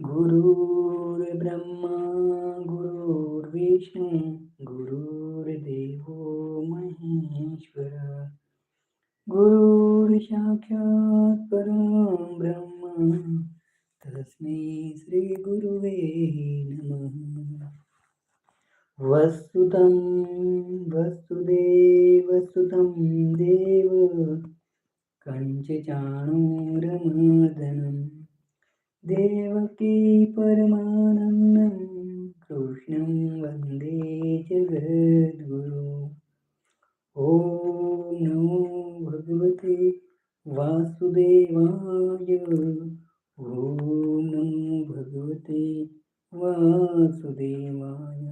गुरुर्ब्रह्मा गुरुर्विष्णू गुरुर्देवो महेश्वर गुरुर्साक्षात् परं ब्रह्म तस्मै श्रीगुरुवे नमः वस्तुतं वसुदेवसुतं देव कञ्चचाणूरमदनं देवकी परमानन्दं कृष्णं वन्दे जगद्गुरु ॐ नमो भगवते वासुदेवाय ॐ नमो भगवते वासुदेवाय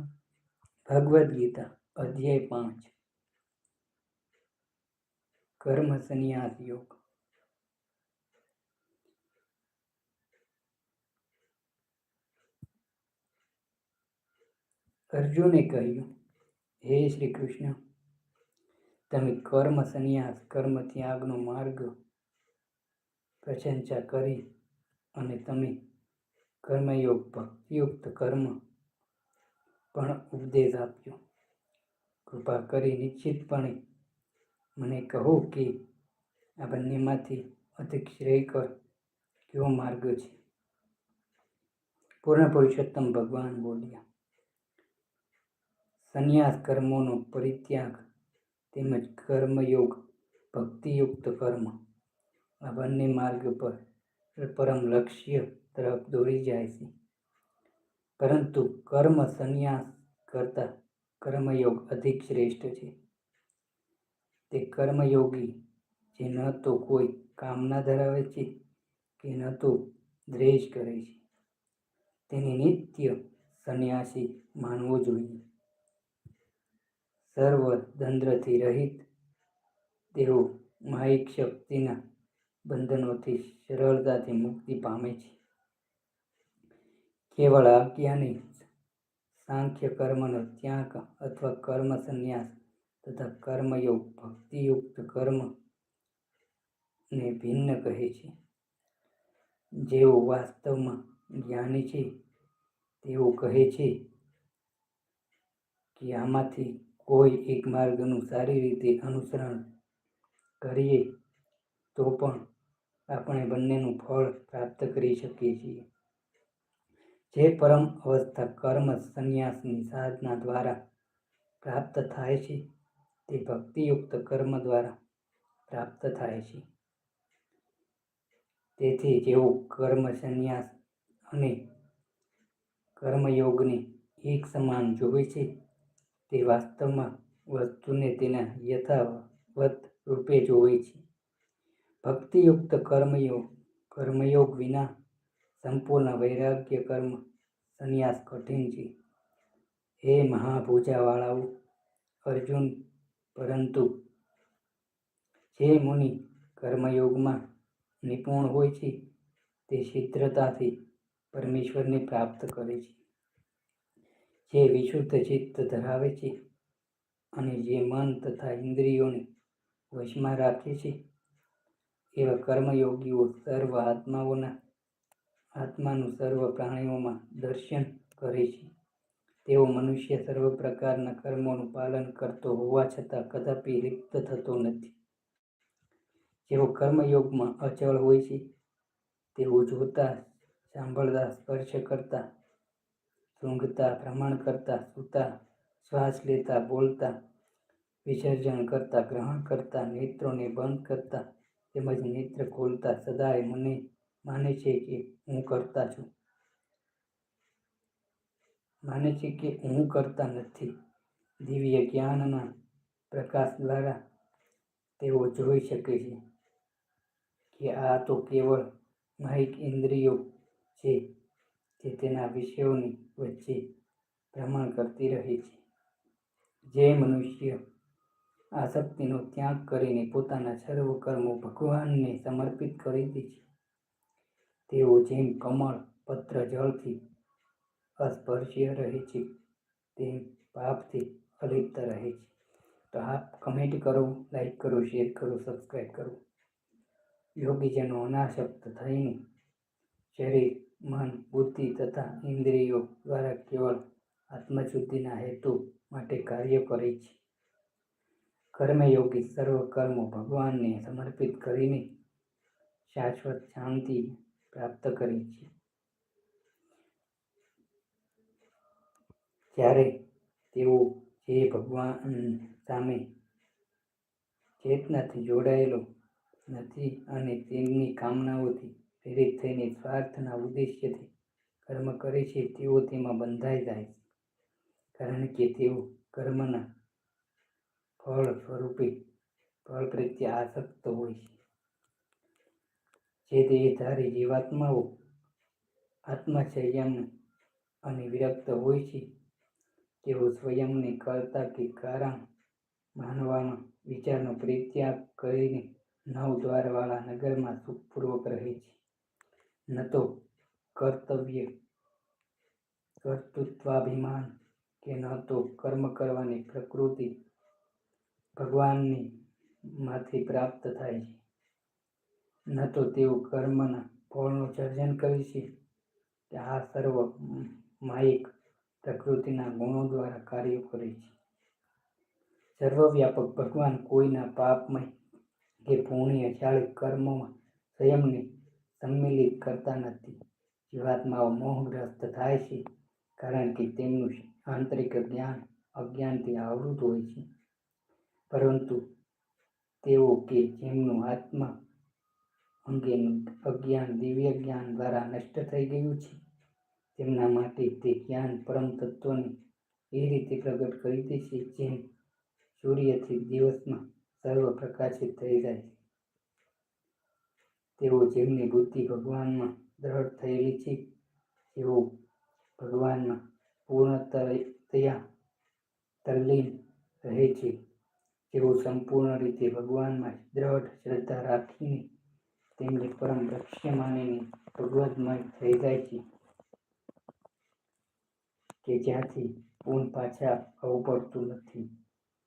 ભગવદ્ ગીતા અધ્યાય પાંચ કર્મ સંન્યાસ યોગ અર્જુને કહ્યું, હે શ્રી કૃષ્ણ તમે કર્મ સંન્યાસ, કર્મ ત્યાગનો માર્ગ પ્રશંસા કરી અને તમે કર્મયોગ ભક્તિયુક્ત કર્મ પણ ઉપદેશ આપ્યો. કૃપા કરી નિશ્ચિતપણે મને કહો કે આ બંનેમાંથી અધિક શ્રેયકર કેવો માર્ગ છે? પૂર્ણ પુરુષોત્તમ ભગવાન બોલ્યા સંન્યાસ કર્મોનો પરિત્યાગ તેમજ કર્મયોગ, ભક્તિયુક્ત કર્મ. આ બંને માર્ગ પર પરમ લક્ષ્ય તરફ દોરી જાય છે. પરંતુ કર્મ સંન્યાસ કરતા કર્મયોગ અધિક શ્રેષ્ઠ છે. તે કર્મયોગી જે ન તો કોઈ કામના ધરાવે છે કે ન તો દ્વેષ કરે છે. તેને નિત્ય સંન્યાસી માનવો જોઈએ. સર્વ દંદ્રથી રહિત તેઓ માયિક શક્તિના બંધનોથી સરળતાથી મુક્તિ પામે છે. કેવળ આજ્ઞાની સાંખ્ય કર્મનો ત્યાગ અથવા કર્મ સંન્યાસ તથા કર્મયોગ, ભક્તિયુક્ત કર્મ ને ભિન્ન કહે છે. જેઓ વાસ્તવમાં જ્ઞાની છે, તેઓ કહે છે કે આમાંથી કોઈ એક માર્ગનું સારી રીતે અનુસરણ કરીએ તો પણ આપણે બંનેનું ફળ પ્રાપ્ત કરી શકીએ છીએ. જે પરમ અવસ્થા કર્મ સંન્યાસની સાધના દ્વારા પ્રાપ્ત થાય છે, તે ભક્તિયુક્ત કર્મ દ્વારા પ્રાપ્ત થાય છે. તેથી જેઓ કર્મ સંન્યાસ અને કર્મયોગને એક સમાન જોવે છે તે વાસ્તવમાં વસ્તુને તેના યથાવત રૂપે જોવે છે. ભક્તિયુક્ત કર્મયોગ કર્મયોગ વિના સંપૂર્ણ વૈરાગ્ય કર્મ સંન્યાસ કઠિન છે. હે મહાભૂજાવાળાઓ, અર્જુન, પરંતુ જે મુનિ કર્મયોગમાં નિપુણ હોય છે, તે શીઘ્રતાથી પરમેશ્વરને પ્રાપ્ત કરે છે. જે વિશુદ્ધ ચિત્ત ધરાવે છે અને જે મન તથા ઇન્દ્રિયોને વશમાં રાખે છે, એવા કર્મયોગીઓ સર્વ આત્માઓના, આત્માનું સર્વ પ્રાણીઓમાં દર્શન કરે છે. તેઓ મનુષ્ય સર્વ પ્રકારના કર્મોનું પાલન કરતો હોવા છતાં કદાપી લિપ્ત થતો નથી. જેઓ કર્મયોગમાં અચળ હોય છે, તેઓ જોતા, સાંભળતા, સ્પર્શ કરતા સૂંઘતા ભ્રમણ કરતા, સૂતા, શ્વાસ લેતા, બોલતા, વિસર્જન કરતા, ગ્રહણ કરતા, નેત્રોને બંધ કરતા તેમજ નેત્ર ખોલતા, સદાય મને માને છે કે હું કરતા છું. માને છે કે હું કરતા નથી. દિવ્ય જ્ઞાનના પ્રકાશ દ્વારા તેઓ જોઈ શકે છે કે આ તો કેવળ માહિક ઇન્દ્રિયો છે. જે તેના વિષયોની વચ્ચે ભ્રમણ કરતી રહે છે. જે મનુષ્ય આ શક્તિનો ત્યાગ કરીને પોતાના સર્વ કર્મો ભગવાનને સમર્પિત કરી દે છે. તેઓ જેમ કમળ પત્ર જળથી અસ્પર્શ્ય રહે છે, તેમ પાપથી અલિપ્ત રહે છે. તો આપ કમેન્ટ કરો લાઈક કરો શેર કરો સબસ્ક્રાઈબ કરો. યોગીજનો અનાશક્ત થઈને શરીર મન, બુદ્ધિ તથા ઇન્દ્રિયો દ્વારા કેવળ આત્મશુદ્ધિના હેતુ માટે કાર્ય કરે છે. કર્મયોગી સર્વ કર્મો ભગવાનને સમર્પિત કરીને શાશ્વત શાંતિ પ્રાપ્ત કરે છે. જ્યારે તેઓ જે ભગવાન સામે ચેતનાથી જોડાયેલો નથી અને તેમની કામનાઓથી પ્રેરિત થઈને સ્વાર્થના ઉદ્દેશ્યથી કર્મ કરે છે, તેઓ તેમાં બંધાઈ જાય છે. કારણ કે તેઓ કર્મના ફળ સ્વરૂપે ફળ પ્રત્યે આસક્ત હોય છે. જે દેહધારી જીવાત્માઓ આત્મસંયમ અને વિરક્ત હોય છે, તેઓ સ્વયંને કર્તા કે કારણ માનવામાં વિચારનો પરિત્યાગ કરીને નવ દ્વારવાળા નગરમાં સુખપૂર્વક રહે છે. ન તો કર્તવ્ય, કર્તૃત્વાભિમાન કે ન તો કર્મ કરવાની પ્રકૃતિ ભગવાનની માંથી પ્રાપ્ત થાય છે. ન તો તેઓ કર્મના ફળનું સર્જન કરે છે. કે આ સર્વ માયિક પ્રકૃતિના ગુણો દ્વારા કાર્ય કરે છે. સર્વવ્યાપક ભગવાન કોઈના પાપમય કે પુણ્યશાળી કર્મોમાં સ્વયંને સંમિલિત કરતા નથી. જીવાત્માઓ મોહગ્રસ્ત થાય છે કારણ કે તેમનું આંતરિક જ્ઞાન અજ્ઞાનથી આવૃત હોય છે. પરંતુ તેઓ કે જેમનું આત્મા અંગેનું અજ્ઞાન દિવ્ય જ્ઞાન દ્વારા નષ્ટ થઈ ગયું છે, તેમના માટે તે જ્ઞાન પરમ તત્વને એ રીતે પ્રગટ કરી દે છે જેમ સૂર્યથી દિવસમાં સર્વ પ્રકાશિત થઈ જાય છે. તેઓ જેમની બુદ્ધિ ભગવાનમાં દ્રઢ થયેલી છે જેઓ ભગવાનમાં પૂર્ણતયા તલ્લીન રહે છે. તેઓ સંપૂર્ણ રીતે ભગવાનમાં દ્રઢ શ્રદ્ધા રાખીને તેમને પરમ લક્ષ્ય માનીને ભગવદમય થઈ જાય છે. કે જ્યાંથી પૂન પાછા આવવું પડતું નથી,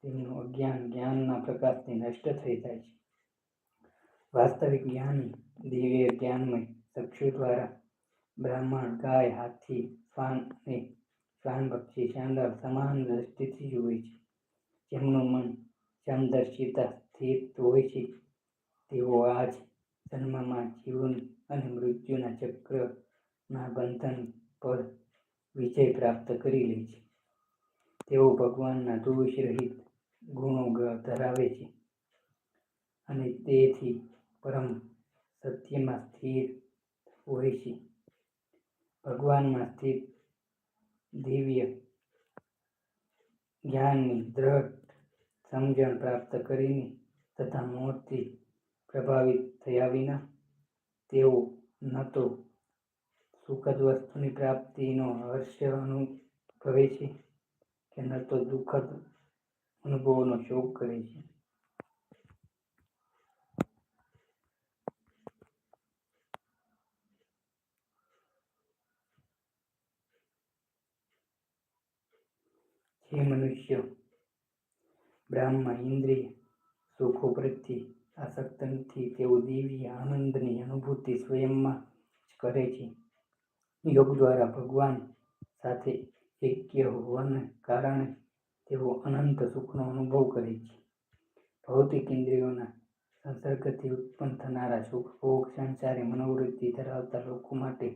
તેમનું અજ્ઞાન જ્ઞાનના પ્રકાશથી નષ્ટ થઈ જાય છે. વાસ્તવિક જ્ઞાની જ્ઞાનમય ચક્ષુ દ્વારા બ્રાહ્મણ ગાય, હાથી, શ્વાન અને શ્વાન પક્ષી શાનદાર સમાન દ્રષ્ટિથી જુએ છે. જેમનું મન સમદર્શિતા સ્થિત હોય છે. તેઓ આજ જન્મમાં જીવન અને મૃત્યુના ચક્રના બંધન પર વિજય પ્રાપ્ત કરી લે છે. તેઓ ભગવાનના દોષ રહિત ગુણો ધરાવે છે અને તેથી પરમ સત્યમાં સ્થિર હોય છે. ભગવાનમાં સ્થિત દિવ્ય જ્ઞાનની દ્રઢ સમજણ પ્રાપ્ત કરીને તથા મોતથી પ્રભાવિત થયા વિના તેઓ ન તો સુખદ વસ્તુની પ્રાપ્તિનો હર્ષ અનુભવે છે કે ન તો દુઃખદ અનુભવોનો શોક કરે છે. જે મનુષ્ય બ્રાહ્મ ઇન્દ્રિય સુખો પ્રત્યે આસક્ત નથી તેઓ દિવ્ય આનંદની અનુભૂતિ સ્વયંમાં જ કરે છે. યોગ દ્વારા ભગવાન સાથે એક્ય હોવાને કારણે તેઓ અનંત સુખનો અનુભવ કરે છે. ભૌતિક ઇન્દ્રિયોના સંસર્ગથી ઉત્પન્ન થનારા સુખ, ભોગ, સંસારી મનોવૃત્તિ ધરાવતા લોકો માટે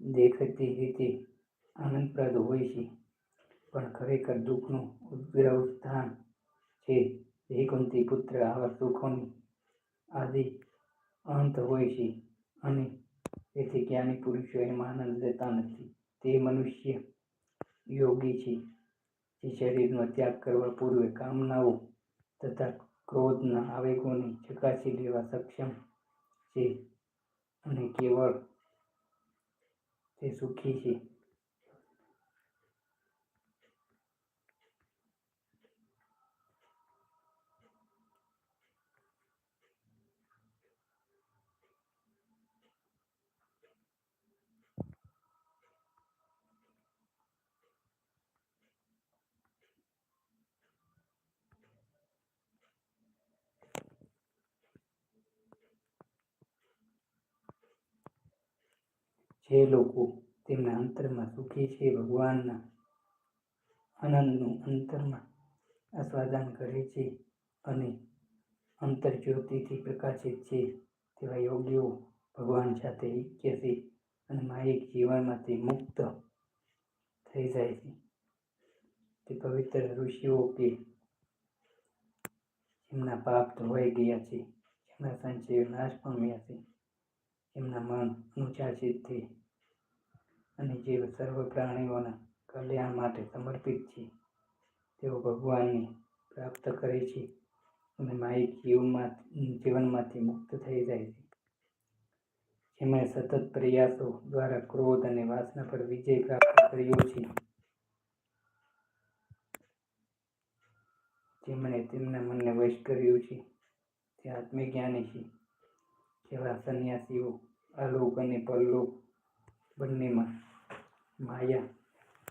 દેખતી રીતે આનંદપ્રદ હોય છે. પણ ખરેખર દુઃખનું ઉદ્ગ્રહ સ્થાન છે. વૈકુંઠી પુત્ર આવા સુખોની આદિ અંત હોય છે અને તેથી જ્ઞાની પુરુષો એમાં આનંદ લેતા નથી. તે મનુષ્ય યોગી છે. જે શરીરનો ત્યાગ કરવા પૂર્વે કામનાઓ તથા ક્રોધના આવેગોને ચકાસી લેવા સક્ષમ છે અને કેવળ તે સુખી છે. જે લોકો તેમના અંતરમાં સુખી છે, ભગવાનના આનંદનું અંતરમાં આસ્વાદન કરે છે અને અંતર જ્યોતિથી પ્રકાશિત છે તેવા યોગીઓ ભગવાન સાથે ઈચ્છે છે અને માયિક જીવનમાંથી મુક્ત થઈ જાય છે. તે પવિત્ર ઋષિઓ કે જેમના પાપ ધોવાઈ ગયા છે, જેમના સંચય નાશ પામ્યા છે એમના મન અનુશાસિત છે અને જે સર્વ પ્રાણીઓના કલ્યાણ માટે સમર્પિત છે, તેઓ ભગવાનને પ્રાપ્ત કરે છે અને માહિત જીવમાં, જીવનમાંથી મુક્ત થઈ જાય છે. જેમણે સતત પ્રયાસો દ્વારા ક્રોધ અને વાસના પર વિજય પ્રાપ્ત કર્યો છે, જેમણે તેમના મનને વશ કર્યું છે, તે આત્મજ્ઞાની છે. જેવા સંન્યાસીઓ આલોક અને પરલોક બંનેમાં માયા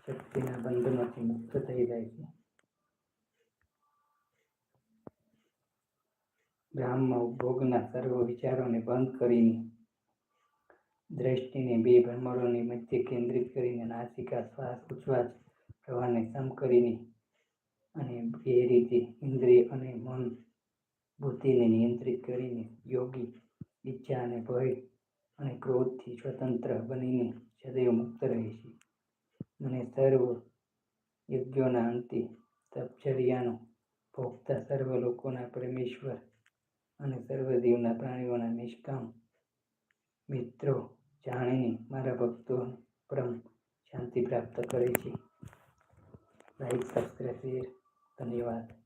શક્તિના બંધમાંથી મુક્ત થઈ જાય છે. બ્રાહ્મ ઉપભોગના સર્વ વિચારોને બંધ કરીને, દ્રષ્ટિને બે ભ્રમરોની મધ્ય કેન્દ્રિત કરીને નાસિકા શ્વાસ ઉચ્છ્વાસ પ્રવાહને સમ કરીને અને એ રીતે ઇન્દ્રિય અને મન બુદ્ધિને નિયંત્રિત કરીને યોગી ઈચ્છા અને ભય અને ક્રોધથી સ્વતંત્ર બનીને સદૈવ મુક્ત રહે છે. અને સર્વ યજ્ઞોના અંતે તપચર્યાનો ભોગતા સર્વ લોકોના પરમેશ્વર અને સર્વદેવના પ્રાણીઓના નિષ્કામ મિત્રો જાણીને મારા ભક્તો પરમ શાંતિ પ્રાપ્ત કરે છે. લાઈક સબસ્ક્રાઈબ ધન્યવાદ.